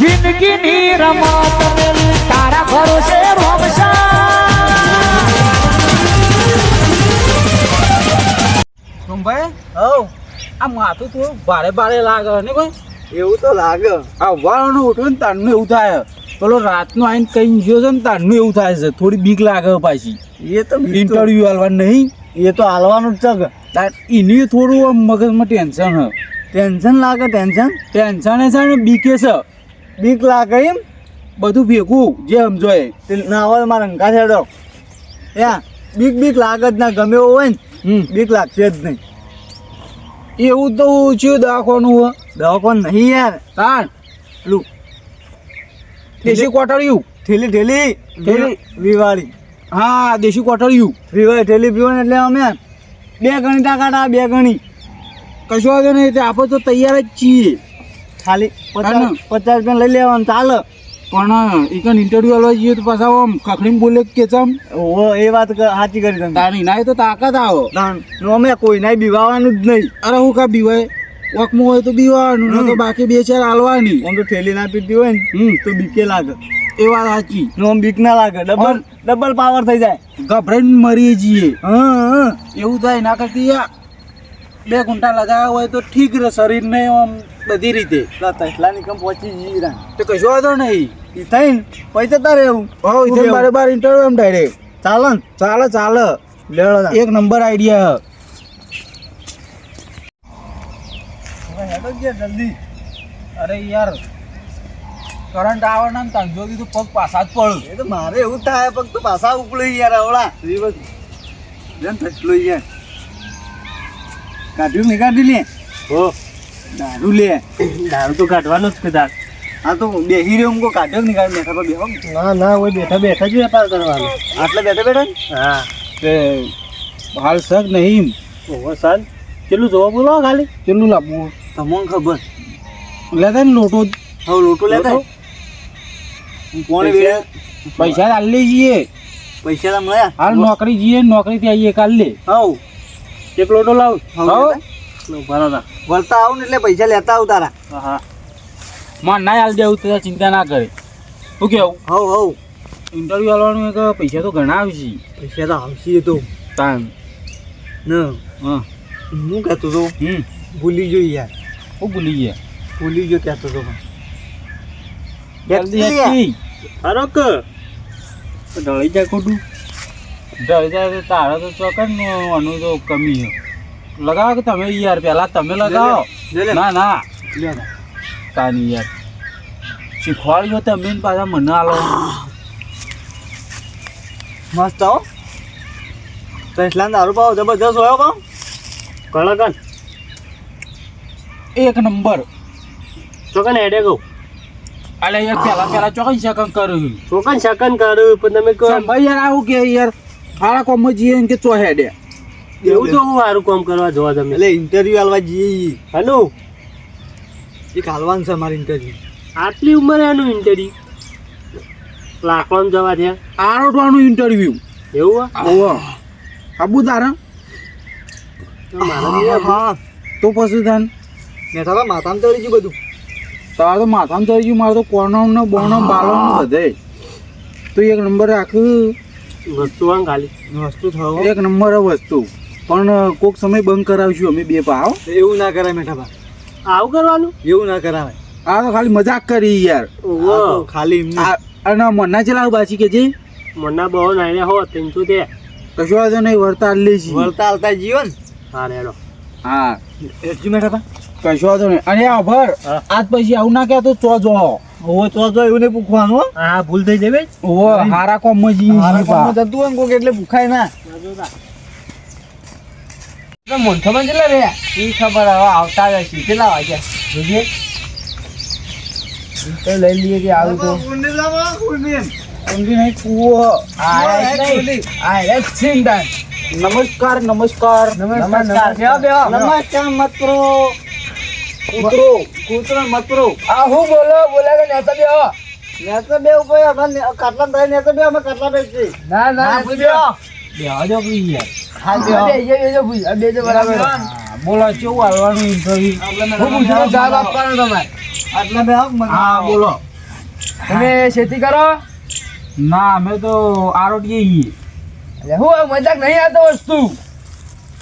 જિંદગીની રમત મેલી તારા ભરોસે રોમશા ભાઈ હવ આ માથું થોડું ભારે ભારે લાગે ને ભાઈ? એવું તો લાગે. આ વાળાનું ઉઠ્યું ને તારનું એવું થાય. પેલો રાતનો આવીને કઈ ગયો છે ને તારનું એવું થાય છે. થોડી બીક લાગે પાછી. એ તો ઇન્ટરવ્યુ આલવાનું નહીં. એ તો હાલવાનું જ છે તાર એની થોડું મગજમાં ટેન્શન હ. ટેન્શન લાગે ટેન્શન ટેન્શન છે ને બીકે છે. બીક લાગે એમ? બધું ભેગું જે સમજો એ. તે ના રંગા છેડો. યા બીક બીક લાગે જ ના ગમે એવું હોય ને હમ. બીક લાગશે જ નહીં. એવું તો ઓછું દવાખાનું હોય દવાખાન નહીં યાર. તાણ. પેલું દેશી કોટરિયું ઠેલી ઠેલી. ઠેલી. વિવાળી. હા દેશી કોટરિયું વિવાળી ઠેલી પીવો એટલે અમે બે ગણી ટાકાટા બે ગણી. કશું વાંધો નહીં તે આપણે તો તૈયાર જ છીએ. ખાલી પચાસ પચાસ રૂપિયા લઈ લેવાનું ચાલે. પણ એકન ઇન્ટરવ્યુ આલવા જઈએ તો પાછા આમ ખખડીને બોલે કે ચમ ઓ એ વાત સાચી કરી તમે. તારી ના તો તાકાત આવો. અમે કોઈ નાય બીવાવાનું જ નહીં. અરે હું કા બીવાય? વકમાં હોય તો બીવાનું ન તો બાકી બે ચાર હાલવાની આમ તો ઠેલી ના પીતી હોય ને હમ. તો બીકે લાગે. એ વાત સાચી. આમ બીક ના લાગે. ડબલ ડબલ પાવર થઈ જાય. ગભરાઈને મરીએ જઈએ હા હા એવું થાય ના કરતી બે ઘૂંટા લગાવ્યા હોય તો ઠીક રહે શરીરને આમ બધી રીતે. તસલાની કમ પહોંચી જઈ રહ્યા તો કશો વાંધો નહીં. એ થઈને પૈસા તારે એવું હો ઇથે બારે બાર ઇન્ટરવ્યુ એમ ડાયરેક્ટ ચાલે ચાલે ચાલે. એક નંબર આઈડિયા હવે હેડો ગયા જલ્દી. અરે યાર કરંટ આવે ને તાંજો કીધું પગ પાછા જ પડું. એ તો મારે એવું થાય પગ તો પાછા ઉપડી યાર હવળા દિવસ જેમ થચલો યાર કાઢ્યું નહીં કાઢી લે હો. દારૂ લે. દારૂ તો કાઢવાનો જ કદાચ આ તો બેહી રહ્યો હું કો કાઢ્યો નહીં કાઢ બેઠા પર બેહો. ના ના હોય બેઠા બેઠા જ વેપાર કરવાનો. આટલે બેઠા બેઠા હા. તે હાલ શક નહીં. ઓહો સાલ કેટલું જોવા બોલો ખાલી? કેટલું લાવવું તમને ખબર. લેતા ને લોટો. હા હવે લોટો લેતા કોણ પૈસા- પૈસા હાલ લઈ જઈએ. પૈસા તો મળ્યા. હાલ નોકરી જઈએ નોકરીથી આવીએ કાલ. લે હવ. એક લોટો લાવ. હવ બરાબર વળતા આવું ને એટલે પૈસા લેતા આવું તારા. હા. માં ના હાલ દેવું તો ચિંતા ના કરે. શું કેવું? હવ હવ. ઇન્ટરવ્યુ આલવાનું એક પૈસા તો ઘણા આવશે. પૈસા તો આવશે તો. તાન. ન. હા. હું કહેતો તો હમ. ભૂલી ગયો યાર. હું ભૂલી ગયા. ભૂલી ગયો કહેતો તો. લે. હેઠી. ઢળી જાય ખોટું. ઢળી જાય તો તારા તો ચોક્કસ અનુ તો કમી છે. લગાવો કે તમે યાર પહેલા તમે લગાવો. ના ના. કાની યાર. શીખવાડ્યો તમે પાછા મને આલો મસ્ત હો. ફેસલાન દારૂ પાવ જબરજસ્ત હોય પાવ. કળકન એક નંબર. ચોકન હેડે ગયો અલે યાર પેલા પેલા ચોકન સેકન્ડ કર્યું ચોકન શકન કર્યું પણ તમે કહો. ભાઈ યાર આવું કે યાર? હારા કોમ જીએ કે ચો હેડે. એવું તો હું સારું કામ કરવા જોવા તમે. એટલે ઇન્ટરવ્યુ આલવા જઈએ હેલો. એક હાલવાનું છે મારી ઇન્ટરવ્યુ આટલી ઉંમરે એનું ઇન્ટરવ્યુ લાકડામાં જવા છે આરોટવાનું ઇન્ટરવ્યુ એવું હે? ઓવો આબુ તારા. હા તો પછી તાન. ને તારા માથામાં ચડી ગયું બધું. તારા તો માથામાં ચડી ગયું મારે તો કોણમ ને બોણમ બાલમ બધે તો. એક નંબર આખું વસ્તુ ખાલી. વસ્તુ થવો એક નંબર વસ્તુ. પણ કોક સમય બંધ કરાવશું અમે બે પાવ એવું ના કરાય મેઠા બા આવું કરવાનું? એવું ના કરાવે આ તો ખાલી મજાક કરી યાર. ઓહો. ખાલી અને મન્ના ચલાવ બાછી કે જે? મન્ના બહુ નાઈને હો ત્રણસો તે કશો વાંધો નહીં વળતા લે છે વળતા હાલતા જીવન? હા રેડો. હા. એટલું મેઠા બા કશો વાંધો નહીં. અને આ ભર આજ પછી આવું ના કહેતો ચો જો. ઓ તો તો એવું નહીં પૂછવાનું હો. હા ભૂલ થઈ જવે ઓવો હારા કોમમાં જઈએ મારા કોમ પા. કામમાં જતું હોય ને કોક એટલે ભૂખાય ના. મોનથામાં કેટલા રહ્યા એ ખબર હવે આવતા જ હશે. કેટલા વાગ્યા? જોઈએ. તો લઈ લઈએ કે આવું તો. નમસ્કાર નમસ્કાર. નમસ્કાર નમસ્કાર. મત્રો. કૂતરો. કૂતરો મતરો. આ હું બોલો? બોલે કે નેતા બે નેતા બે ઉપર અમે કાટલા નેતો બે અમે કાટલા બે ના ના ના નેતા પૂછ્યો બે હો જો ભઈ યાર હા બેહો. બોલો કેવું આવવાનું ઇન્ટરવ્યુ હું પૂછ્યો જવાબ આપવાનો તમારે. આટલા બે હા બોલો. તમે ખેતી કરો? ના અમે તો આરોગ્ય છીએ. હું મજાક નહીં આવતો વસ્તુ.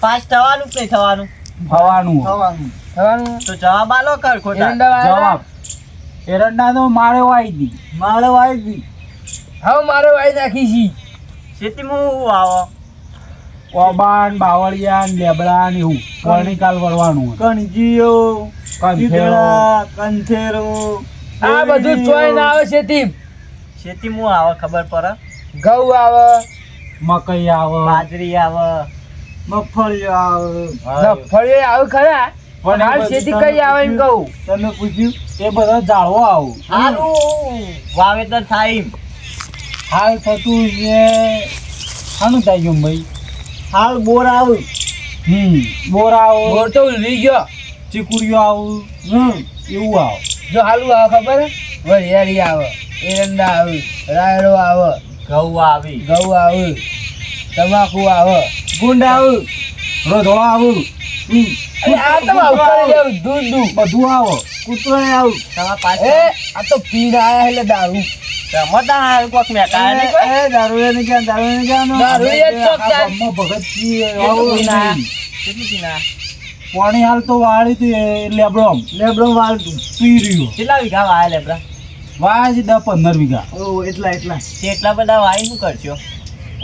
પાસ થવાનું કે થવાનું? ફવાનું થવાનું. થવાનું. તો જવાબ આલો કર ખોટા. જવાબ. એરંડા તો મારે વાઈ દી. મારે વાઈ દી. હવે મારે વાઈ નાખી છી. ખેતીમાં હું આવો? ઓબાન બાવળિયા ને લેબડા ને એવું. વર્ણિકાલ વરવાનું કણજીઓ કંથેરો કંથેરો આ બધું ચોય ના આવે ખેતી ખેતીમાં આવે ખબર પડે? ઘઉં આવે મકઈ આવે. બાજરી આવે. મગફળીઓ આવે. મગફળી આવે ખરા પણ હાલ ખેતી કઈ આવે એમ કહું. તમે પૂછ્યું એ બધા જાળવો આવું. સારું વાવેતર થાય એમ. હાલ થતું છે શાનું થાય ગયું ભાઈ. હાલ બોર આવ. હમ બોર આવો. બોર તો લઈ ગયો. ચીકુડીઓ આવું. હમ. એવું આવ. જો હાલું આવે ખબર? વરિયાળી આવે. એરંડા આવે. રાયડો આવે. ઘઉં આવી. ઘઉં આવે. તમાકુ આવે. ગુંડ આવે. રોધો આવું. અરે આ તો દૂધ દૂધ બધું આવો. કૂતરો આવું. તમારા પાસે આ તો પીડ આવ્યા એટલે દારૂ. પાણી હાલ તો વાળી તું એ લેબડો આમ લેબડો વાળતું પી રહ્યું કેટલા વીઘા વાય લેબડા વાય છે દસ પંદર વીઘા ઓ એટલા એટલા એટલા બધા વાય શું કરશો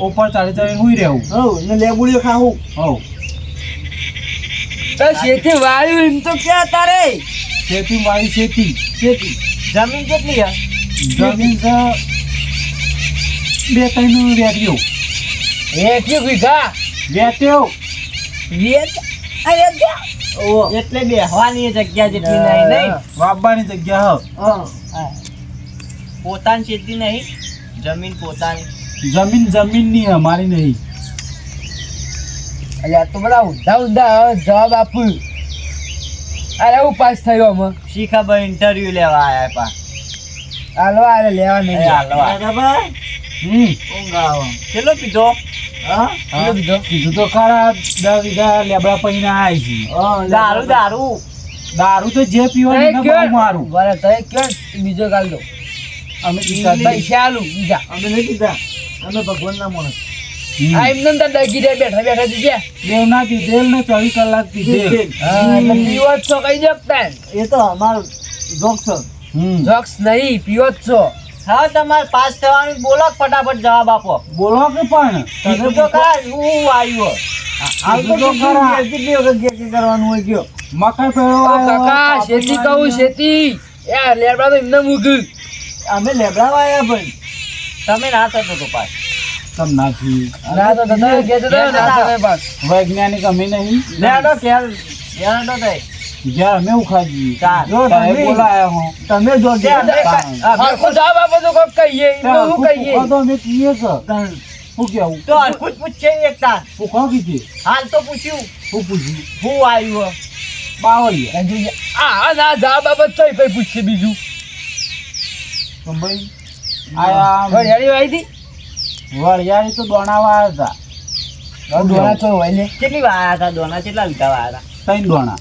ઉપર ચાલી ચાલી હું રહેવું હવ ને લેબુડીઓ ખાવું હવ તો શેતી વાળ્યું એમ તો ક્યાં તારે શેતી વાળી શેતી શેતી જમીન કેટલી હે જમીન છે બે ત્રણ વેચ્યું એક વીઘા? વેટ્યો વેચ અરે એટલે બેહવાની જગ્યા જેટલી નહીં નહીં? વાપવાની જગ્યા હ. હા. પોતાની ખેતી નહીં જમીન પોતાની. જમીન જમીનની અમારી નહીં. અલ્યા તો બધા ઉધા ઊંધા જવાબ આપું. અરે હું પાસ થયો અમે શીખા ભાઈ ઇન્ટરવ્યુ લેવા આયા પા? હાલો આલે લેવા નહીં. બરાબર હમ. કેટલો પીધો? હા? પીધો કીધું તો ખરા દસ વીઘા લેબડા પૈને આવી છે. હા દારૂ દારૂ. દારૂ તો જે પીવાનું મારું. બરાબર તય કયો બીજો ગાલ દો. અમે. પૈસા આલુ બીજા. અમે નહીં કીધા અમે ભગવાનના માણસ. આ એમને તો ડગી બેઠા બેઠા દીધે. દેવ ના પીધેલ ને ચોવીસ કલાક એટલે જ છો કઈ જગતા એ તો અમારું જોક છે હમ. જોક્સ નહીં પીવો જ છો. હા તમારે પાસ થવાનું બોલો ફટાફટ જવાબ આપો. બોલો કે પણ? કીધું તો ખરા હું આવ્યો. આવતો તો ખરા. કેટલી વખત ગેકી કરવાનું હોય ગયો પેળો આવ્યો, કાકા શેતી કહું. શેતી. યાર લેબડા તો એમને મૂક્યું અમે લેબડા વાયા ભાઈ. તમે ના થતો તો પાસ. તમ નાખી ના તો તમે કે તો ના તમે પાસ. વૈજ્ઞાનિક અમે નહીં. લેડો કે લેડો થઈ જ્યાં અમે ઉખાજી જો તમે- બોલાયા હું. તમે જો તે અમે તો કોક કહીએ એમને હું કહીએ. તો અમે કહીએ સર હું કેવું તો જ પૂછશે એક તાર. ભૂખો કીધી? હાલ તો પૂછ્યું. હું પૂછ્યું. હું આવ્યું બાવળીએ જોઈએ આ ના જવાબ બાબત તો કઈ પૂછશે બીજું. ભાઈ? આયા વરિયાળી વાઈ હતી? વળિયાળી તો દોણાવા હતા. દોણા હોય લે કેટલી વાયા હતા? દોના કેટલા લીધા વાયા હતા? ત્રણ દોણા.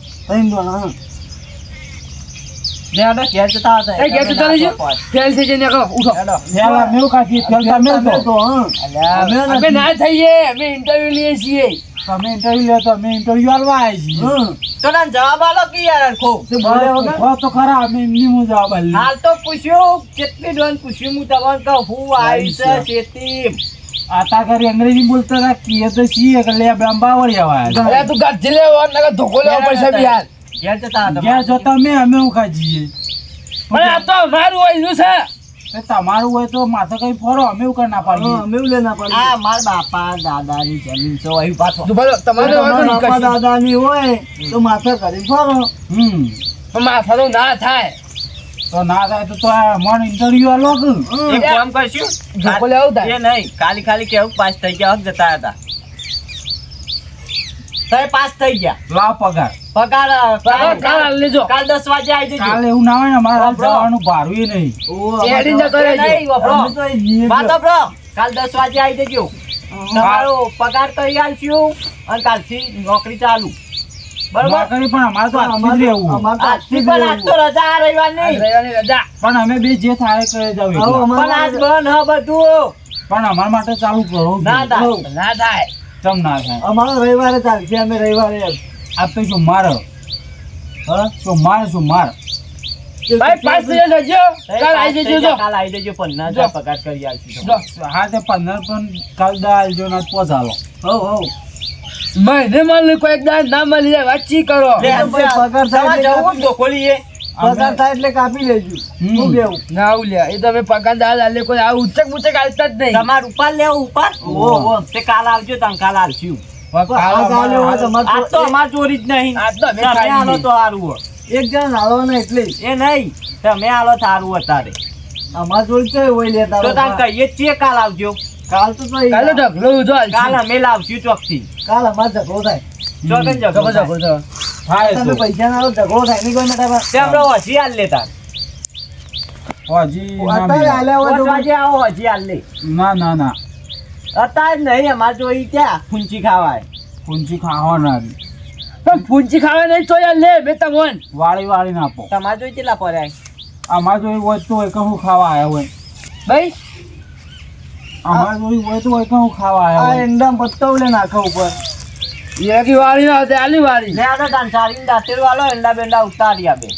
તમે અમે તો તો, અમે અમે નથી. ના થઈએ અમે ઇન્ટરવ્યુ છીએ તમે ઇન્ટરવ્યુ લેતો અમે ઇન્ટરવ્યુ આલવા આવી. તો ના જવાબ આલો કે યાર અરખો તે ખરા અમે એમની હું જવાબ આલી. હાલ તો પૂછ્યું કેટલી ડોન પૂછ્યું હું તમને કહું હું આવી છે. આતા કરી અંગ્રેજી બોલતા હતા કીએ તો છીએ કે લે બાવળિયા વાયા અરે તું ગાંઠી લેવો નકર ધોકો લેવો પડશે બિહાર ઘેર જતા હતા ગયા જો તમે અમે ઉખા જઈએ. પણ આ તો અમારું હોય એનું છે. તમારું હોય તો માથે કઈ ફરો અમે એવું કઈ ના હા, પાડીએ અમે એવું લે ના પાડીએ. આ માર બાપા દાદાની જમીન છે અહીં પાછો. તમારે હોય તો તમારા બાપા. દાદાની હોય તો માથે કરી ફરો હમ. પણ માથા તો ના થાય. તો ના થાય તો તો આ મન ઇન્ટરવ્યુ આલો કે એક કામ કરશું? ધોકો લેવો એ નહીં ખાલી ખાલી કેવું પાસ થઈ ગયા જતા હતા. તય પાસ થઈ ગયા. લાવ પગાર. પગાર પગાર કાલ- કાલ લેજો. કાલ દસ વાગે આવી જજો. કાલે એવું ના હોય ને અમારે હાલ જવાનું ભાડું નહીં. એડી અમારે જતો નહીં, વાપરો. અમે તો અહીં જઈએ વાત જ. કાલ દસ વાગે આવી જજો. તમારો પગાર કરી આલશું અને કાલથી નોકરી ચાલુ. બરોબર? નોકરી પણ અમારે તો આજથી જ રહેવું. આજથી પણ આજ તો રજા રવિવારની રવિવારની રજા. પણ અમે બે જે થાય કરે જાવ પણ આજ અમારે હ બધું. પણ અમારા માટે ચાલુ કરો ના થાય ના થાય. ચમ ના થાય. અમારે રવિવારે ચાલશે અમે રવિવારે આ તો શું માર? હા? શું માર શું માર? ભાઈ પાંચ દિવસ જજો કાલ આવી જજો જો. કાલ આવી જજો પન્ના હજાર પગાર કરી આલશું હા તે પંદર પણ કાલ દાલ જો ના પહોંચાલો હવ હવ મહિને મળે કોઈ એક દાડ ના મળી જાય વાતચીત કરો. લે, તો પગાર થાય એટલે જવું તો ખોલીએ. પગાર થાય એટલે કાપી લેજો. હું બેવું? ના આવું લ્યા. એ તમે પગાર દાલ આલે કોઈ આ ઉચક મુચક આલતા જ નહીં. તમાર ઉપર લેવો ઉપર? ઓ તે કાલ આવજો તમે કાલ આલશું. પણ કાલ આ ચાલે હોય તો અમારે- અમારે આજ તો અમાર ચોરી જ નહીં. આજ તો અમે આલો તો હારું હો. એક જણ નાળવાના એટલે. એ નહીં તમે આલો થારું અત્યારે અમાર જોડે છે હોય લેતા તો તાર કહીએ છીએ કાલ આવજો. કાલ તો ભાઈ ઢગલો ઉધો કાલ અમે લાવશું ચોકથી. કાલ અમાર ઝઘડો થાય. ચોકન. તમે પૈસા ના નહીં કોઈ માટે તે આપણે હજી હાલ લેતા હજી અત્યારે મિલે. હોય તો વાગે આવો હજી હાલ લે. ના ના ના. અત્યારે નહીં અમારે જોઈ ક્યાં ફૂંચી ખાવાય. પૂંચી ખાવાના પણ પૂંચી ખાવા નહીં તો યાર લે બે તમોન વાળી વાળી ના આપો. તમારે જોઈ કેટલા પડ્યા અમારે જોઈ હોય તો એક હું ખાવા આવ્યા હોય. ભાઈ અમારે જોઈ હોય તો એક હું ખાવા આ એંડા પત્તા નાખો ઉપર. એકી વાળી ના હતી આલી વાળી. લે આ તો તાંસારીને દાંતેડું એંડા બેંડા ઉતારી આપે.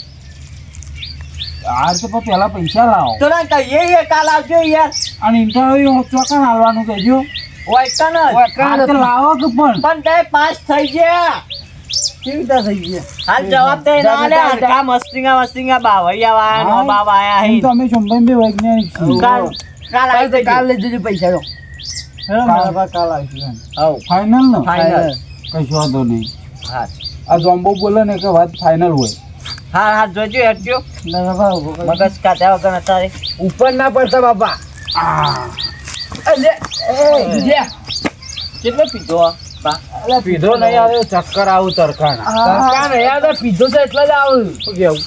આ તો પેલા પૈસા લાવો. તો ના કહીએ કાલ આવજો યાર. અને ઇન્ટરવ્યુ ચોકન હાલવાનું કહેજો. ઓય કન જ. ઓય કન આ તો લાવો કે પણ? પણ તે પાસ થઈ ગયા. થઈ ગયા? હાલ જવાબ દે ના લે આ મસ્તિંગા મસ્તિંગા બાવૈયા વાયા નો બાબ આયા તો અમે ચંબન બે વૈજ્ઞાનિક છીએ. કાલ કાલ આવી કાલ લઈ જજો પૈસા કાલ હવ ફાઇનલ ને? ફાઇનલ કશું વાંધો નહીં. હા. આ જોમ્બો બોલે ને કે વાત ફાઇનલ હોય. હા હા જોજો કરી. મગજ કાઢ્યા વગર અત્યારે. ઉપર ના પડતા બાપા. કેટલો પીધો પીધો નહીં આવે ચક્કર આવું તરકાણ યાર પીધો છે એટલે જ આવું. શું કેવું?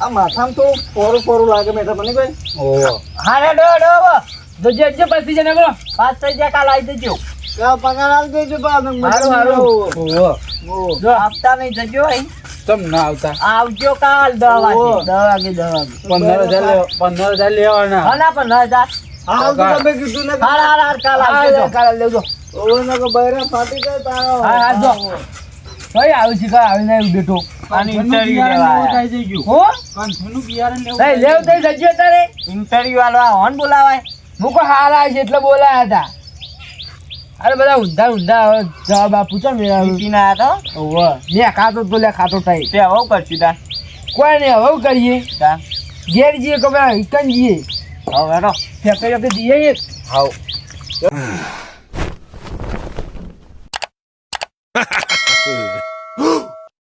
આ માથામાં તો પોરું પોરું લાગે મેં તો મને કોઈ ઓહો. હા રે ડો ડો જોજે જે પછી જને કરો પાંચ થઈ જાય કાલ આવી દેજો કા પગાર આલી દેજો બા તમે મારું હારું. ઓહો. ઓહો. જો આપતા નહીં જજો અહીં તમ ના આવતા? આવજો કાલ દસ વાગે ઓહો. દસ વાગે દસ વાગે. પંદર હજાર લેવા પંદર હજાર લેવાના. હા ના પણ ના જા તમે કીધું ને હાલ હાર કાલ આવજો કાલ લેજો ઓલો ને કે બૈરા ફાટી જાય તારો. હા હા જો. ભાઈ આવી છે કા આવી નહીં બેઠો લેવા લેવું ગયું હો? બિયારણ લેવું લેવ તારે. ઇન્ટરવ્યુ વાળા હોન બોલાવાય. મૂકો હારા છે એટલે બોલાયા હતા. અરે બધા ઊંધા ઊંધા જવાબ આપું છો પીને તો ઓવે. મેં ખાતો તો લે ખાતો થાય તે હવે કરશું તા કોઈ નહીં હવે કરીએ. તા ઘેર જઈએ કે ભાઈ હિકન જઈએ. એક હાવ